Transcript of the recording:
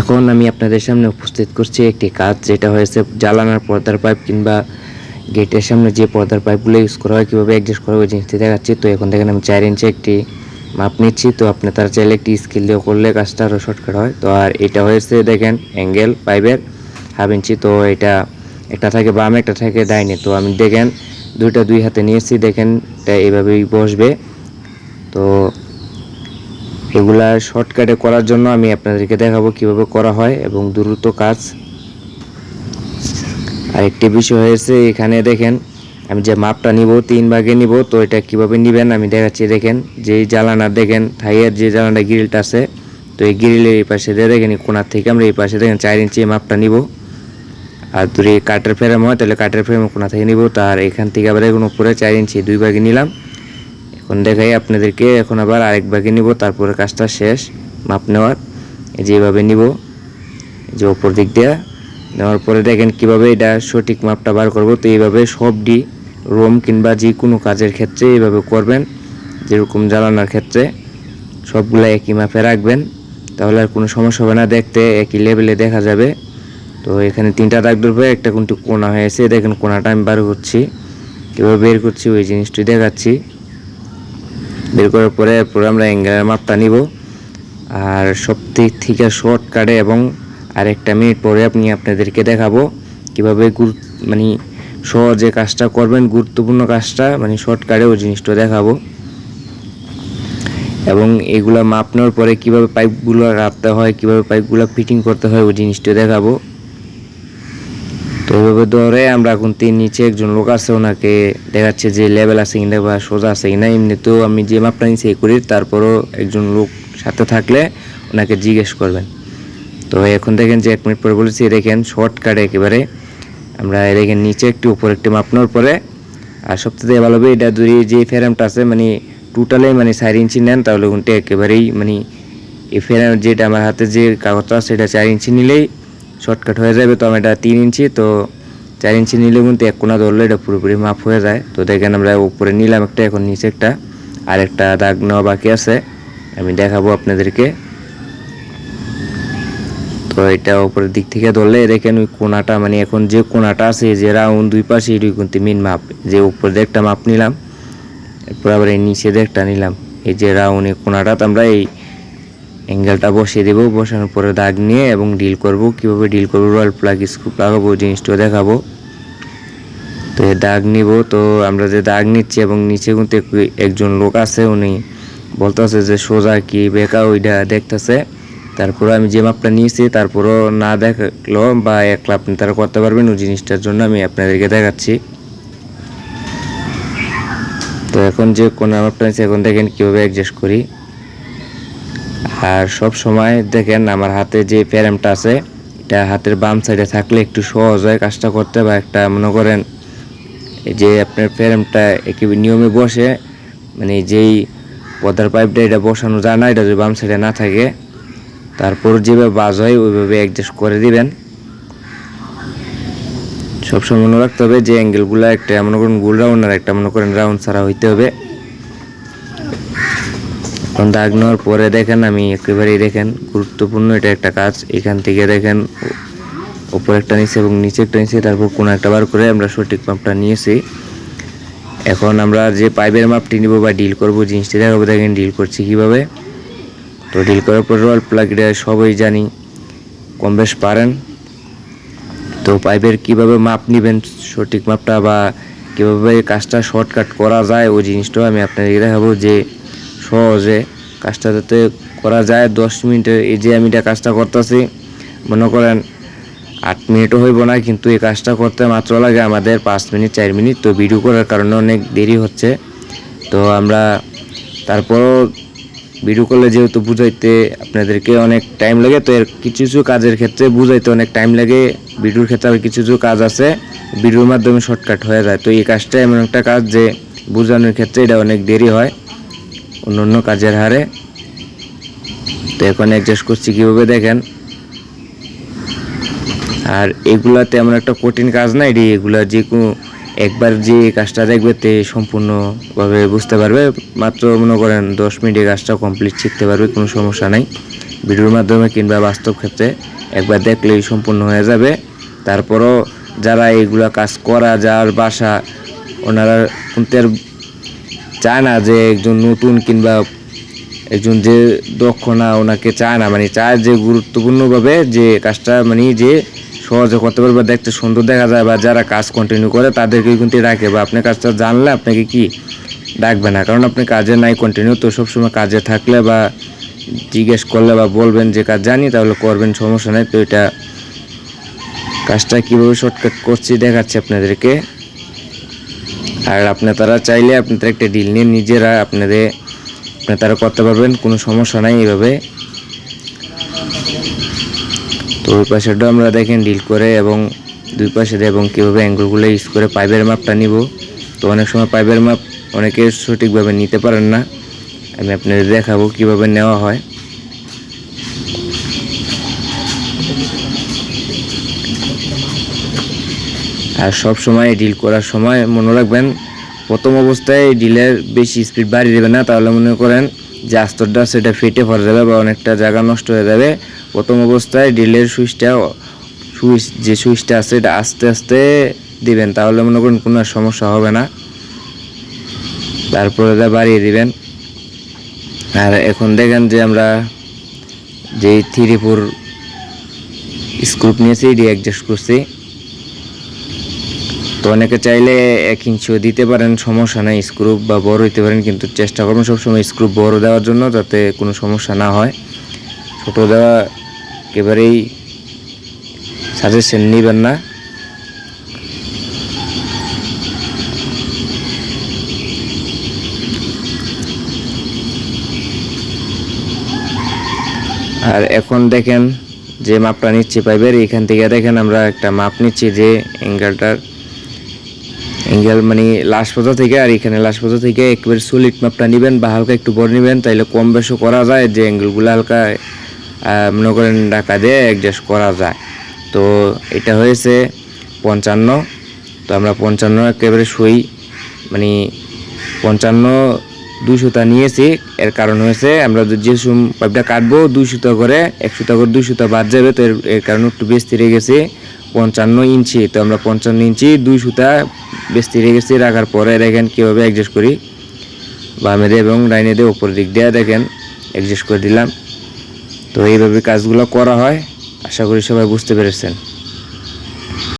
এখন আমি আপনাদের সামনে উপস্থিত করছি একটি কাজ, যেটা হয়েছে জ্বালানার পর্দার পাইপ কিংবা গেটের সামনে যে পর্দার পাইপগুলো ইউজ করা হয়, কীভাবে অ্যাডজাস্ট করা হয় জিনিসটি দেখাচ্ছি। তো এখন দেখেন আমি চার ইঞ্চি একটি মাপ নিচ্ছি। তো আপনি তার চাইলে একটি স্কিল দিয়ে করলে কাজটা আরও শর্টকাট হয়। তো আর এটা হয়েছে দেখেন অ্যাঙ্গেল পাইপের হাফ ইঞ্চি তো এটা একটা থাকে বামে, একটা থাকে ডাইনে। তো আমি দেখেন দুইটা দুই হাতে নিয়েছি। দেখেন এটা এইভাবেই বসবে। তো এগুলা শর্টকাটে করার জন্য আমি আপনাদেরকে দেখাবো কীভাবে করা হয় এবং দ্রুত কাজ। আরেকটি বিষয় হয়েছে, এখানে দেখেন, আমি যে মাপটা নিব, তিন ভাগে নিব, তো এটা কীভাবে নিবেন আমি দেখাচ্ছি, দেখেন যেই জ্বালানা, দেখেন থাইয়ের যে জ্বালানা গ্রিলটা আছে, তো এই গ্রিলের এই পাশে দিয়ে দেখেন কোনার থেকে আমরা এই পাশে দেখেন চার ইঞ্চি মাপটা নিব। আর যদি কাঠের ফ্রেম হয়, তাহলে কাঠের ফ্রেম কোনা থেকে নিব তার এখান থেকে আবার এখন উপরে চার ইঞ্চি, দুই ভাগে নিলাম। এখন দেখাই আপনাদেরকে, এখন আবার আরেক ভাগে নিব, তারপরে কাজটা শেষ, মাপ নেওয়ার। যেভাবে নিব যে ওপর দিক দিয়ে। নেওয়ার পরে দেখেন কীভাবে এটা সঠিক মাপটা বার করব। তো এইভাবে সবডি রোম কিংবা যে কোনো কাজের ক্ষেত্রে এইভাবে করবেন, যেরকম জ্বালানোর ক্ষেত্রে। সবগুলো একই মাপে রাখবেন, তাহলে আর কোনো সমস্যা হবে না, দেখতে একই লেভেলে দেখা যাবে। তো এখানে তিনটা দাগ ধরবে, একটা কিন্তু কোনা হয়েছে দেখেন কোনাটা আমি বার করছি, কীভাবে বের করছি, ওই জিনিসটি দেখাচ্ছি। বের করার পরে এরপরে আমরা অ্যাঙ্গেলের মাপটা নিব। আর সব দিক থেকে শর্টকাটে এবং আরেকটা মিনিট পরে আপনি আপনাদেরকে দেখাবো কীভাবে গুরু মানে সহজে কাজটা করবেন, গুরুত্বপূর্ণ কাজটা মানে শর্টকাটে ওই জিনিসটা দেখাবো। এবং এগুলা মাপ নেওয়ার পরে কীভাবে পাইপগুলো রাখতে হয়, কীভাবে পাইপগুলো ফিটিং করতে হয়, ওই জিনিসটা দেখাবো। তো এইভাবে ধরে আমরা এখন তিন নিচে একজন লোক আছে, ওনাকে দেখাচ্ছে যে লেভেল আছে কিনা বা সোজা আছে কিনা। এমনিতেও আমি যে মাপটা নিচে করি, তারপরও একজন লোক সাথে থাকলে ওনাকে জিজ্ঞেস করবেন। তো এখন দেখেন যে এক মিনিট পরে বলেছি, দেখেন শর্টকাটে একেবারে আমরা দেখেন নিচে একটু, উপর একটি মাপ নেওয়ার পরে, আর সবথেকে ভালো হবে এটা যদি যে ফ্রেমটা আছে মানে টোটালি মানে চার ইঞ্চি নেন, তাহলে কিন্তু একেবারেই মানে এই ফ্রেম যেটা আমার হাতে যে কাগজটা আছে সেটা চার ইঞ্চি নিলেই শর্টকাট হয়ে যাবে, তো আমি এটা তিন ইঞ্চি, তো চার ইঞ্চি নিলে কিন্তু এক কোনা ধরলে এটা পুরোপুরি মাপ হয়ে যায়। তো দেখেন আমরা উপরে নিলাম একটা, এখন নিচে একটা, আর একটা দাগ নেওয়া বাকি আছে। আমি দেখাবো আপনাদেরকে। তো এটা উপরের দিক থেকে ধরলে দেখেন ওই কোনাটা মানে এখন যে কোনাটা আছে, যে রাউন্ড দুই পাশে এটুকু কিন্তু মেন মাপ। যে উপরে একটা মাপ নিলাম, এরপর আবার এই নিচে একটা নিলাম। এই যে রাউন্ড এই কোনাটা আমরা এই অ্যাঙ্গেলটা বসিয়ে দেবো। বসানোর পরে দাগ নিয়ে এবং ডিল করব। কীভাবে ডিল করব? রয়্যাল প্লাগ স্ক্রু লাগাবো জিনিসটাও দেখাবো। তো এই দাগ নিব। তো আমরা যে দাগ নিচ্ছি এবং নিচে কিন্তু একজন লোক আছে, উনি বলতেছে যে সোজা কি বেকা ওইটা দেখতেছে। তারপরে আমি যে মাপটা নিয়েছি, তারপরও না দেখল বা একলা আপনি তারা করতে পারবেন ওই জিনিসটার জন্য আমি আপনাদেরকে দেখাচ্ছি। তো এখন যে কোনো মাপটা নিয়েছি, এখন দেখেন কীভাবে অ্যাডজাস্ট করি। আর সব সময় দেখেন আমার হাতে যে ফ্রেমটা আছে, এটা হাতের বাম সাইডে থাকলে একটু সহজ হয় কাজটা করতে বা একটা মনে করেন যে আপনার ফ্রেমটা একেবারে নিয়মে বসে মানে যেই পদার পাইপটা এটা বসানো যায় না, এটা যদি বাম সাইডে না থাকে, তারপর যেভাবে বাজ হয় ওইভাবে অ্যাডজাস্ট করে দিবেন। সবসময় মনে রাখতে হবে যে অ্যাঙ্গেলগুলো একটা মনে করেন গোল রাউন্ড আর একটা মনে করেন রাউন্ড ছাড়া হইতে হবে। এখন দাগ নেওয়ার পরে দেখেন, আমি একেবারেই দেখেন, গুরুত্বপূর্ণ এটা একটা কাজ। এখান থেকে দেখেন ও- উপরে একটা নিচে এবং নিচে একটা নিচে, তারপর কোনো একটা বার করে আমরা সঠিক মাপটা নিয়েছি। এখন আমরা যে পাইপের মাপটি নিব বা ডিল করব, জিনিসটি দেখাবো। দেখেন, ডিল করছি কীভাবে? তো ডিল করার পর রোল প্লাগটা সবাই জানি, কম বেশ পারেন। তো পাইপের কীভাবে মাপ নেবেন, সঠিক মাপটা বা কীভাবে কাজটা শর্টকাট করা যায়, ওই জিনিসটাও আমি আপনাদেরকে দেখাবো যে সহজে কাজটা যাতে করা যায়, দশ মিনিটে এই যে আমি এটা কাজটা করতেছি, মনে করেন আট মিনিটও হইব না, কিন্তু এই কাজটা করতে মাত্র লাগে আমাদের পাঁচ মিনিট, চার মিনিট, তো ভিডিও করার কারণে অনেক দেরি হচ্ছে। তো আমরা তারপরও ভিডিও করলে যেহেতু বুঝাইতে আপনাদেরকে অনেক টাইম লাগে, তো এর কিছু কিছু কাজের ক্ষেত্রে বুঝাইতে অনেক টাইম লাগে। ভিডিওর ক্ষেত্রে আবার কিছু কিছু কাজ আছে ভিডিওর মাধ্যমে শর্টকাট হয়ে যায়। তো এই কাজটা এমন একটা কাজ যে বোঝানোর ক্ষেত্রে এটা অনেক দেরি হয়। অন্য অন্য কাজের হারে। তো এখন অ্যাডজাস্ট করছি কীভাবে দেখেন। আর এগুলা তেমন একটা কঠিন কাজ না এটি এগুলা যে কোনো একবার যে কাজটা দেখবে তে সম্পূর্ণভাবে বুঝতে পারবে। মাত্র মনে করেন দশ মিনিটে কাজটা কমপ্লিট শিখতে পারবে, কোনো সমস্যা নাই। ভিডিওর মাধ্যমে কিংবা বাস্তব ক্ষেত্রে একবার দেখলেই সম্পূর্ণ হয়ে যাবে। তারপরও যারা এগুলা কাজ করা, যার বাসা, ওনারা চায় না যে একজন নতুন কিংবা একজন যে দক্ষ না ওনাকে চায় না মানে চায় যে গুরুত্বপূর্ণভাবে যে কাজটা মানে যে সহজে করতে পারবে দেখতে সুন্দর দেখা যায় বা যারা কাজ কন্টিনিউ করে তাদেরকে কিন্তু রাখে বা আপনি কাজটা জানলে আপনাকে কি ডাকবে না? কারণ আপনি কাজে নাই কন্টিনিউ তো সবসময় কাজে থাকলে বা জিজ্ঞেস করলে বা বলবেন যে কাজ জানি, তাহলে করবেন, সমস্যা নেই। তো এটা কাজটা কীভাবে শর্টকাট করছি দেখাচ্ছি আপনাদেরকে। আর আপনি তারা চাইলে আপনাদের একটা ডিল নিয়ে নিজেরা আপনাদের, আপনি তারা করতে পারবেন, কোনো সমস্যা নাই এইভাবে তো ওই পাশেটা আমরা দেখেন ডিল করে এবং দুই পাশে দিয়ে এবং কীভাবে অ্যাঙ্গলগুলো ইউজ করে পাইপের মাপটা নিব। তো অনেক সময় পাইপের মাপ অনেকে সঠিকভাবে নিতে পারেন না। আমি আপনাদের দেখাবো কীভাবে নেওয়া হয়। আর সব সময় ডিল করার সময় মনে রাখবেন, প্রথম অবস্থায় ডিলের বেশি স্পিড বাড়িয়ে দেবে না, তাহলে মনে করেন যে আস্তরটা সেটা ফেটে পড়ে যাবে বা অনেকটা জায়গা নষ্ট হয়ে যাবে। প্রথম অবস্থায় ডিলের সুইচটা, সুইচ যে সুইচটা আছে এটা আস্তে আস্তে দিবেন, তাহলে মনে করেন কোনো সমস্যা হবে না। তারপরে এটা বাড়িয়ে দিবেন। আর এখন দেখেন যে আমরা যে থ্রি ফোর স্ক্রুপ নিয়েছি এটি অ্যাডজাস্ট করছি। তো অনেকে চাইলে এক ইঞ্চিও দিতে পারেন, সমস্যা নাই স্ক্রুপ বা বড় হইতে পারেন, কিন্তু চেষ্টা করবেন সবসময় স্ক্রুপ বড় দেওয়ার জন্য যাতে কোনো সমস্যা না হয়। ছোট দেওয়া একেবারেই সাজেশন নেবেন না। আর এখন দেখেন যে মাপটা নিচ্ছি পাইবের এখান থেকে দেখেন আমরা একটা মাপ নিচ্ছি যে অ্যাঙ্গেলটার অ্যাঙ্গেল মানে লাস্ট পর্যন্ত থেকে আর এখানে লাস্ট পর্যন্ত থেকে একেবারে সলিড মাপটা নেবেন বা হালকা একটু বড় নেবেন, তাইলে কম বেশও করা যায়, যে অ্যাঙ্গেলগুলো হালকা মনে করেন ঢাকা দিয়ে অ্যাডজাস্ট করা যায়। তো এটা হয়েছে পঞ্চান্ন। তো আমরা পঞ্চান্ন একেবারে সই মানে পঞ্চান্ন দুই সুতা নিয়েছি। এর কারণ হয়েছে আমরা যে- পাইপটা কাটবো দুই সুতা করে এক সুতা করে দুই সুতা বাদ যাবে, তো এর কারণে একটু বেশি রেগে গেছে। পঞ্চান্ন ইঞ্চি, তো আমরা পঞ্চান্ন ইঞ্চি দুই সুতা বেস্তি রেগে গেছি, রাখার পরে দেখেন কীভাবে অ্যাডজাস্ট করি। বামে এবং ডাইনে দিয়ে উপর দিক দিয়ে দেখেন অ্যাডজাস্ট করে দিলাম। তো এইভাবে কাজগুলো করা হয়, আশা করি সবাই বুঝতে পেরেছেন।